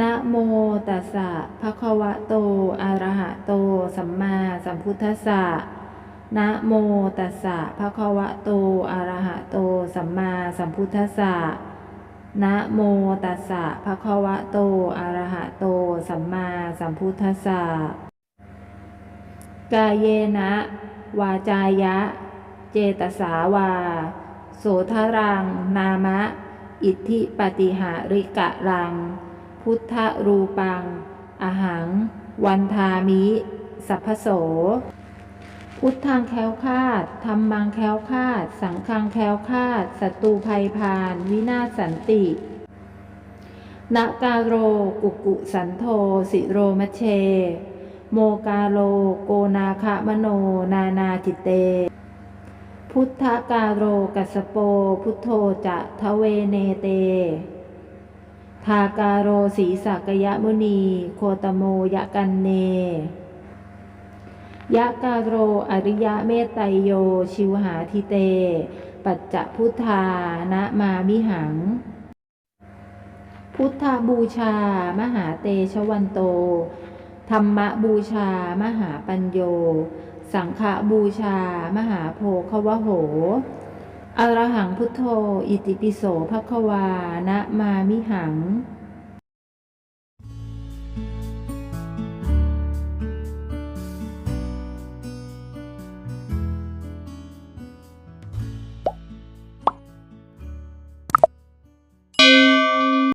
นะโมตัสสะภะคะวะโต อะระหะโต สัมมาสัมพุทธัสสะนะโมตัสสะภะคะวะโต อะระหะโต สัมมาสัมพุทธัสสะนะโมตัสสะภะคะวะโต อะระหะโต สัมมาสัมพุทธัสสะกายเยนะ วาจายะ เจตสาวา โสทรัง นามะ อิทธิปฏิหาริกะรัง พุทธรูปัง อหัง วันทามิ สัพพโส พุทธังแคล้วคาดธรรมังแคล้วคาด สังฆังแคล้วคาดศัตรูภัยพาน วินาศสันตินากาโรกุกุสันโท สิโรมเช โมกาโลโกนาคะมโน นานาจิตเต พุทธกาโรกัสสโป พุทโธจะทะเวเนเต ทากาโรสีสักยมุนี โคตโมยะกันเน ยะกาโรอริยะเมตไตโย ชิวหาทิเต ปัจจพุทธานะมามิหัง พุทธบูชา มหาเตชะวันโต ธรรมบูชา มหาปัญโย สังฆบูชา มหาโพควโห อรหังพุทโธ อิติปิโสภควานะมามิหัง